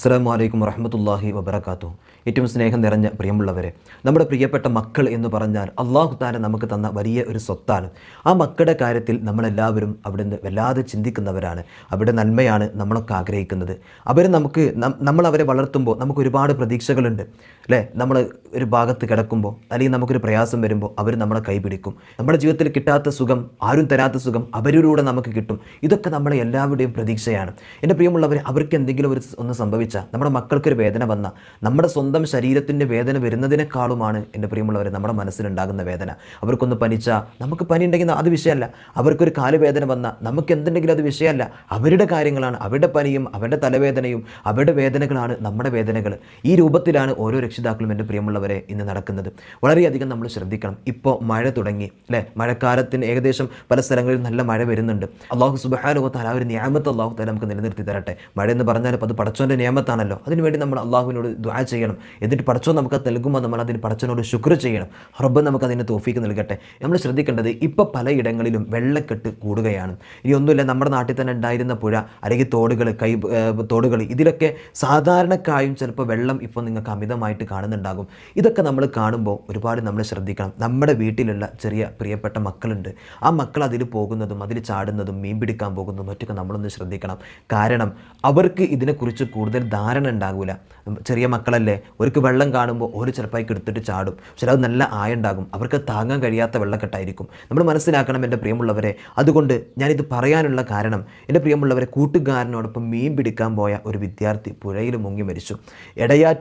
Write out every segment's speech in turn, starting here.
അസ്സാം വലൈക്കും വറഹമത്തല്ലാഹി വബർക്കാത്തു ഏറ്റവും സ്നേഹം നിറഞ്ഞ പ്രിയമുള്ളവരെ നമ്മുടെ പ്രിയപ്പെട്ട മക്കൾ എന്ന് പറഞ്ഞാൽ അള്ളാഹു താല നമുക്ക് തന്ന വലിയ ഒരു സ്വത്താണ്. ആ മക്കളുടെ കാര്യത്തിൽ നമ്മളെല്ലാവരും അവിടെ നിന്ന് വല്ലാതെ ചിന്തിക്കുന്നവരാണ്. അവരുടെ നന്മയാണ് നമ്മളൊക്കെ ആഗ്രഹിക്കുന്നത്. അവർ നമുക്ക് നമ്മൾ അവരെ വളർത്തുമ്പോൾ നമുക്ക് ഒരുപാട് പ്രതീക്ഷകളുണ്ട്. അല്ലേ? നമ്മൾ ഒരു ഭാഗത്ത് കിടക്കുമ്പോൾ അല്ലെങ്കിൽ നമുക്കൊരു പ്രയാസം വരുമ്പോൾ അവർ നമ്മളെ കൈപിടിക്കും. നമ്മുടെ ജീവിതത്തിൽ കിട്ടാത്ത സുഖം ആരും തരാത്ത സുഖം അവരിലൂടെ നമുക്ക് കിട്ടും. ഇതൊക്കെ നമ്മളെ എല്ലാവരുടെയും പ്രതീക്ഷയാണ്. എന്റെ പ്രിയമുള്ളവർ അവർക്ക് എന്തെങ്കിലും ഒരു ഒന്ന് സംഭവിച്ചാൽ നമ്മുടെ മക്കൾക്കൊരു വേദന വന്ന നമ്മുടെ സ്വന്തം ശരീരത്തിന്റെ വേദന വരുന്നതിനേക്കാളുമാണ് എന്റെ പ്രിയമുള്ളവർ നമ്മുടെ മനസ്സിലുണ്ടാകുന്ന വേദന. അവർക്കൊന്ന് പനിച്ച നമുക്ക് പനി ഉണ്ടെങ്കിൽ അത് വിഷയമല്ല. അവർക്കൊരു കാലുവേദന വന്ന നമുക്ക് എന്തുണ്ടെങ്കിലും അത് വിഷയമല്ല. അവരുടെ കാര്യങ്ങളാണ് അവരുടെ പനിയും അവരുടെ തലവേദനയും അവരുടെ വേദനകളാണ് നമ്മുടെ വേദനകൾ. ഈ രൂപത്തിലാണ് ഓരോ രക്ഷിതാക്കളും എന്റെ പ്രിയമുള്ളവരെ ഇന്ന് നടക്കുന്നത്. വളരെയധികം നമ്മൾ ശ്രദ്ധിക്കണം. ഇപ്പോൾ മഴ തുടങ്ങി അല്ലേ? മഴക്കാലത്തിന് ഏകദേശം പല സ്ഥലങ്ങളിൽ നല്ല മഴ വരുന്നുണ്ട്. അള്ളാഹു സുബാനുഭവത്താൽ ആ ഒരു നിയമത്ത് അള്ളാഹു താല നമുക്ക് നിലനിർത്തി തരട്ടെ. മഴ എന്ന് പറഞ്ഞാൽ അത് പടച്ചോന്റെ നിയമത്താണല്ലോ അതിനുവേണ്ടി നമ്മൾ അള്ളാഹുവിനോട് ദ്വാ ചെയ്യണം. എന്നിട്ട് പഠിച്ചോ നമുക്ക് നൽകുമ്പോൾ നമ്മൾ അതിന് പഠിച്ചനോട് ശുക്ർ ചെയ്യണം. റബ്ബ് നമുക്ക് അതിന് തോഫീക്ക് നൽകട്ടെ. നമ്മൾ ശ്രദ്ധിക്കേണ്ടത് ഇപ്പോൾ പലയിടങ്ങളിലും വെള്ളക്കെട്ട് കൂടുകയാണ്. ഇനി ഒന്നുമില്ല നമ്മുടെ നാട്ടിൽ തന്നെ ഉണ്ടായിരുന്ന പുഴ അല്ലെങ്കിൽ തോടുകൾ കൈ തോടുകൾ ഇതിലൊക്കെ സാധാരണക്കായും ചിലപ്പോൾ വെള്ളം ഇപ്പോൾ നിങ്ങൾക്ക് അമിതമായിട്ട് കാണുന്നുണ്ടാകും. ഇതൊക്കെ നമ്മൾ കാണുമ്പോൾ ഒരുപാട് നമ്മൾ ശ്രദ്ധിക്കണം. നമ്മുടെ വീട്ടിലുള്ള ചെറിയ പ്രിയപ്പെട്ട മക്കളുണ്ട്. ആ മക്കൾ അതിൽ പോകുന്നതും അതിൽ ചാടുന്നതും മീൻ പിടിക്കാൻ പോകുന്നതും മറ്റൊക്കെ നമ്മളൊന്ന് ശ്രദ്ധിക്കണം. കാരണം അവർക്ക് ഇതിനെക്കുറിച്ച് കൂടുതൽ ധാരണ ഉണ്ടാകില്ല ചെറിയ മക്കളല്ലേ അവർക്ക് വെള്ളം കാണുമ്പോൾ ഒരു ചിലപ്പോൾ എടുത്തിട്ട് ചാടും. അത് നല്ല ആയുണ്ടാകും. അവർക്ക് താങ്ങാൻ കഴിയാത്ത വെള്ളക്കെട്ടായിരിക്കും. നമ്മൾ മനസ്സിലാക്കണം എന്റെ പ്രിയമുള്ളവരെ. അതുകൊണ്ട് ഞാനിത് പറയാനുള്ള കാരണം എന്റെ പ്രിയമുള്ളവരെ കൂട്ടുകാരനോടൊപ്പം മീൻ പിടിക്കാൻ പോയ ഒരു വിദ്യാർത്ഥി പുഴയിൽ മുങ്ങി മരിച്ചു.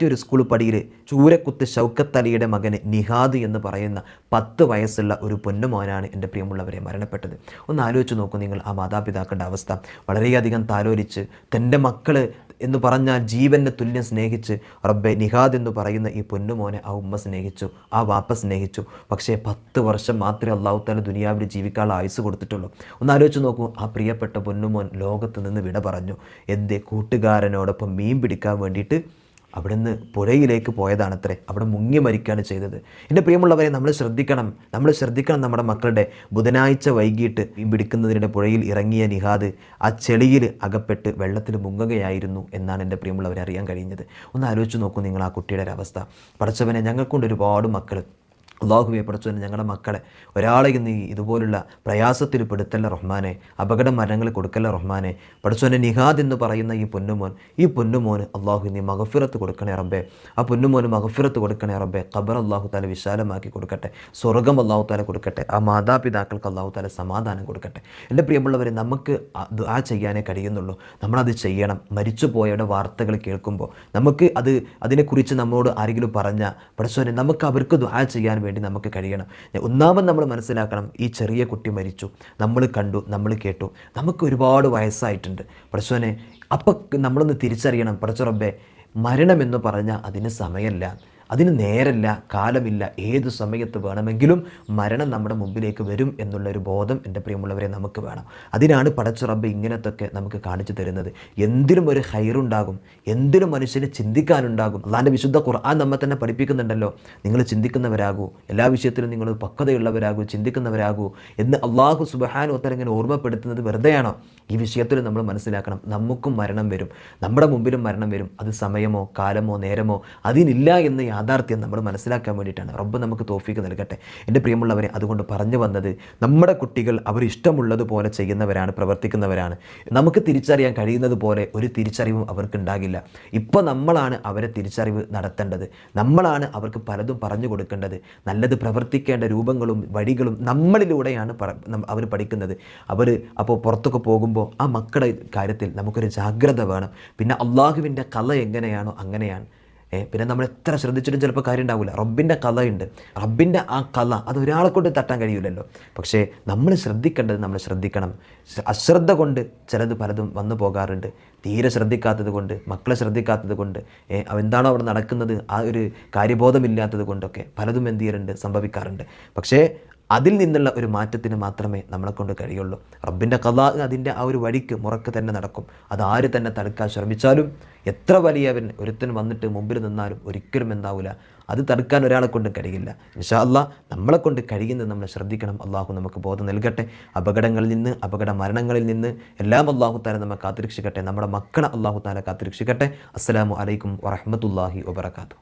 ഒരു സ്കൂൾ പടിയിൽ ചൂരക്കുത്ത് ഷൗക്കത്തലിയുടെ മകന് നിഹാദ് എന്ന് പറയുന്ന പത്ത് വയസ്സുള്ള ഒരു പൊന്നുമോനാണ് എന്റെ പ്രിയമുള്ളവരെ മരണപ്പെട്ടത്. ഒന്ന് ആലോചിച്ച് നോക്കൂ നിങ്ങൾ ആ മാതാപിതാക്കളുടെ അവസ്ഥ. വളരെയധികം താലോലിച്ച് തന്റെ മക്കൾ എന്ന് പറഞ്ഞാൽ ജീവന്റെ തുല്യം സ്നേഹിച്ച് റബ്ബെ നിഹാദ് എന്ന് പറയുന്ന ഈ പൊന്നുമോനെ ആ ഉമ്മ സ്നേഹിച്ചു ആ വാപ്പ സ്നേഹിച്ചു. പക്ഷേ പത്ത് വർഷം മാത്രമേ അള്ളാഹു താല ദുനിയാവിൽ ജീവിക്കാനുള്ള ആയുസ് കൊടുത്തിട്ടുള്ളൂ. ഒന്ന് ആലോചിച്ച് നോക്കൂ ആ പ്രിയപ്പെട്ട പൊന്നുമോൻ ലോകത്ത് നിന്ന് വിട പറഞ്ഞു. എന്തേ കൂട്ടുകാരനോടൊപ്പം മീൻ പിടിക്കാൻ വേണ്ടിയിട്ട് അവിടുന്ന് പുഴയിലേക്ക് പോയതാണത്രേ. അവിടെ മുങ്ങി മരിക്കുകയാണ് ചെയ്തത്. എന്റെ പ്രിയമുള്ളവരെ നമ്മൾ ശ്രദ്ധിക്കണം. നമ്മൾ ശ്രദ്ധിക്കണം നമ്മുടെ മക്കളുടെ ബുധനാഴ്ച വൈകിട്ട് പിടിക്കുന്നതിനിടെ പുഴയിൽ ഇറങ്ങിയ നിഹാദ് ആ ചെളിയിൽ അകപ്പെട്ട് വെള്ളത്തിൽ മുങ്ങുകയായിരുന്നു എന്നാണ് എന്റെ പ്രിയമുള്ളവരെ അറിയാൻ കഴിഞ്ഞത്. ഒന്ന് ആലോചിച്ച് നോക്കൂ നിങ്ങൾ ആ കുട്ടിയുടെ ഒരവസ്ഥ. പഠിച്ചവനെ ഞങ്ങൾക്കൊണ്ട് ഒരുപാട് മക്കൾ അള്ളാഹുവെ പഠിച്ചവനെ ഞങ്ങളുടെ മക്കളെ ഒരാളെ നീ ഇതുപോലുള്ള പ്രയാസത്തിൽ പെടുത്തല്ല റഹ്മാനെ അപകട മരണങ്ങൾ കൊടുക്കല്ല റഹ്മാനെ. പഠിച്ചവന്റെ നിഹാദ് എന്ന് പറയുന്ന ഈ പൊന്നുമോൻ ഈ പൊന്നുമോന് അള്ളാഹു നീ മഹഫിറത്ത് കൊടുക്കണേ റബ്ബേ. ആ പൊന്നുമോന് മഹഫിറത്ത് കൊടുക്കണേ റബ്ബേ. ഖബർ അള്ളാഹു താല വിശാലമാക്കി കൊടുക്കട്ടെ. സ്വർഗം അള്ളാഹു താല കൊടുക്കട്ടെ. ആ മാതാപിതാക്കൾക്ക് അള്ളാഹു താല സമാധാനം കൊടുക്കട്ടെ. എന്റെ പ്രിയമുള്ളവരെ നമുക്ക് ആ ചെയ്യാനേ കഴിയുന്നുള്ളൂ. നമ്മളത് ചെയ്യണം. മരിച്ചു പോയവരുടെ വാർത്തകൾ കേൾക്കുമ്പോൾ നമുക്ക് അത് അതിനെക്കുറിച്ച് നമ്മളോട് ആരെങ്കിലും പറഞ്ഞാൽ പഠിച്ചവനെ നമുക്ക് അവർക്ക് ദുആ ചെയ്യാൻ വേണ്ടി നമുക്ക് കഴിയണം. ഒന്നാമത് നമ്മൾ മനസ്സിലാക്കണം ഈ ചെറിയ കുട്ടി മരിച്ചു. നമ്മൾ കണ്ടു നമ്മൾ കേട്ടു. നമുക്ക് ഒരുപാട് വയസ്സായിട്ടുണ്ട്. പഠിച്ചവനെ അപ്പം നമ്മളൊന്ന് തിരിച്ചറിയണം. പഠിച്ച റബ്ബേ മരണമെന്ന് പറഞ്ഞാൽ അതിന് സമയമല്ല. അതിന് നേരല്ല കാലമില്ല ഏത് സമയത്ത് വേണമെങ്കിലും മരണം നമ്മുടെ മുമ്പിലേക്ക് വരും എന്നുള്ള ഒരു ബോധം എന്റെ പ്രിയമുള്ളവരെ നമുക്ക് വേണം. അതിനാണ് പടച്ചുറബ് ഇങ്ങനത്തൊക്കെ നമുക്ക് കാണിച്ചു തരുന്നത്. എന്തിനും ഒരു ഹൈറുണ്ടാകും എന്തിനും മനുഷ്യന് ചിന്തിക്കാനുണ്ടാകും. അള്ളാന്റെ വിശുദ്ധ ഖുർആൻ നമ്മെ തന്നെ പഠിപ്പിക്കുന്നുണ്ടല്ലോ. നിങ്ങൾ ചിന്തിക്കുന്നവരാകൂ എല്ലാ വിഷയത്തിലും നിങ്ങൾ പക്വതയുള്ളവരാകൂ ചിന്തിക്കുന്നവരാകൂ എന്ന് അള്ളാഹു സുബഹാനു ഒത്തരം ഇങ്ങനെ ഓർമ്മപ്പെടുത്തുന്നത് വെറുതെയാണോ? ഈ വിഷയത്തിൽ നമ്മൾ മനസ്സിലാക്കണം നമുക്കും മരണം വരും. നമ്മുടെ മുമ്പിലും മരണം വരും. അത് സമയമോ കാലമോ നേരമോ അതിനില്ല എന്ന് യാഥാർത്ഥ്യം നമ്മൾ മനസ്സിലാക്കാൻ വേണ്ടിയിട്ടാണ്. റബ്ബ് നമുക്ക് തോഫീക്ക് നൽകട്ടെ. എന്റെ പ്രിയമുള്ളവരെ അതുകൊണ്ട് പറഞ്ഞു വന്നത് നമ്മുടെ കുട്ടികൾ അവർ ഇഷ്ടമുള്ളതുപോലെ ചെയ്യുന്നവരാണ് പ്രവർത്തിക്കുന്നവരാണ്. നമുക്ക് തിരിച്ചറിയാൻ കഴിയുന്നത് പോലെ ഒരു തിരിച്ചറിവും അവർക്ക് ഉണ്ടാകില്ല. ഇപ്പോൾ നമ്മളാണ് അവരെ തിരിച്ചറിവ് നടത്തേണ്ടത്. നമ്മളാണ് അവർക്ക് പലതും പറഞ്ഞു കൊടുക്കേണ്ടത്. നല്ലത് പ്രവർത്തിക്കേണ്ട രൂപങ്ങളും വഴികളും നമ്മളിലൂടെയാണ് അവർ പഠിക്കുന്നത്. അവർ അപ്പോൾ പുറത്തൊക്കെ പോകുമ്പോൾ ആ മക്കളുടെ കാര്യത്തിൽ നമുക്കൊരു ജാഗ്രത വേണം. പിന്നെ അള്ളാഹുവിന്റെ കല എങ്ങനെയാണോ അങ്ങനെയാണ്. പിന്നെ നമ്മൾ എത്ര ശ്രദ്ധിച്ചിട്ടും ചിലപ്പോൾ കാര്യം ഉണ്ടാവില്ല. റബ്ബിന്റെ കഥയുണ്ട്. റബ്ബിന്റെ ആ കഥ അത് ഒരാളെ കൊണ്ട് തട്ടാൻ കഴിയില്ലല്ലോ പക്ഷേ നമ്മൾ ശ്രദ്ധിക്കേണ്ടത് നമ്മൾ ശ്രദ്ധിക്കണം. അശ്രദ്ധ കൊണ്ട് ചിലത് പലതും വന്നു പോകാറുണ്ട്. തീരെ ശ്രദ്ധിക്കാത്തത് കൊണ്ട് മക്കളെ ശ്രദ്ധിക്കാത്തത് കൊണ്ട് അവെന്താണോ അവിടെ നടക്കുന്നത് ആ ഒരു കാര്യബോധമില്ലാത്തത് കൊണ്ടൊക്കെ പലതും എന്ത് ചെയ്യാറുണ്ട് സംഭവിക്കാറുണ്ട്. പക്ഷേ അതിൽ നിന്നുള്ള ഒരു മാറ്റത്തിന് മാത്രമേ നമ്മളെ കൊണ്ട് കഴിയുള്ളൂ. റബ്ബിന്റെ കഥ അതിന്റെ ആ ഒരു വഴിക്ക് മുറക്ക് തന്നെ നടക്കും. അത് ആര് തന്നെ തടുക്കാൻ ശ്രമിച്ചാലും എത്ര വലിയവൻ ഒരുത്തൻ വന്നിട്ട് മുമ്പിൽ നിന്നാലും ഒരിക്കലും എന്താവില്ല അത് തടുക്കാൻ ഒരാളെ കൊണ്ട് കഴിയില്ല. ഇൻഷാ അല്ലാ നമ്മളെ കൊണ്ട് കഴിയുന്നത് നമ്മൾ ശ്രദ്ധിക്കണം. അള്ളാഹു നമുക്ക് ബോധം നൽകട്ടെ. അപകടങ്ങളിൽ നിന്ന് അപകട മരണങ്ങളിൽ നിന്ന് എല്ലാം അള്ളാഹു താല നമ്മെ കാത്തിരക്ഷിക്കട്ടെ. നമ്മുടെ മക്കളെ അള്ളാഹു താല കാത്തിരക്ഷിക്കട്ടെ. അസ്സലാമു അലൈക്കും വറഹമത്തല്ലാഹി വബർക്കാത്തു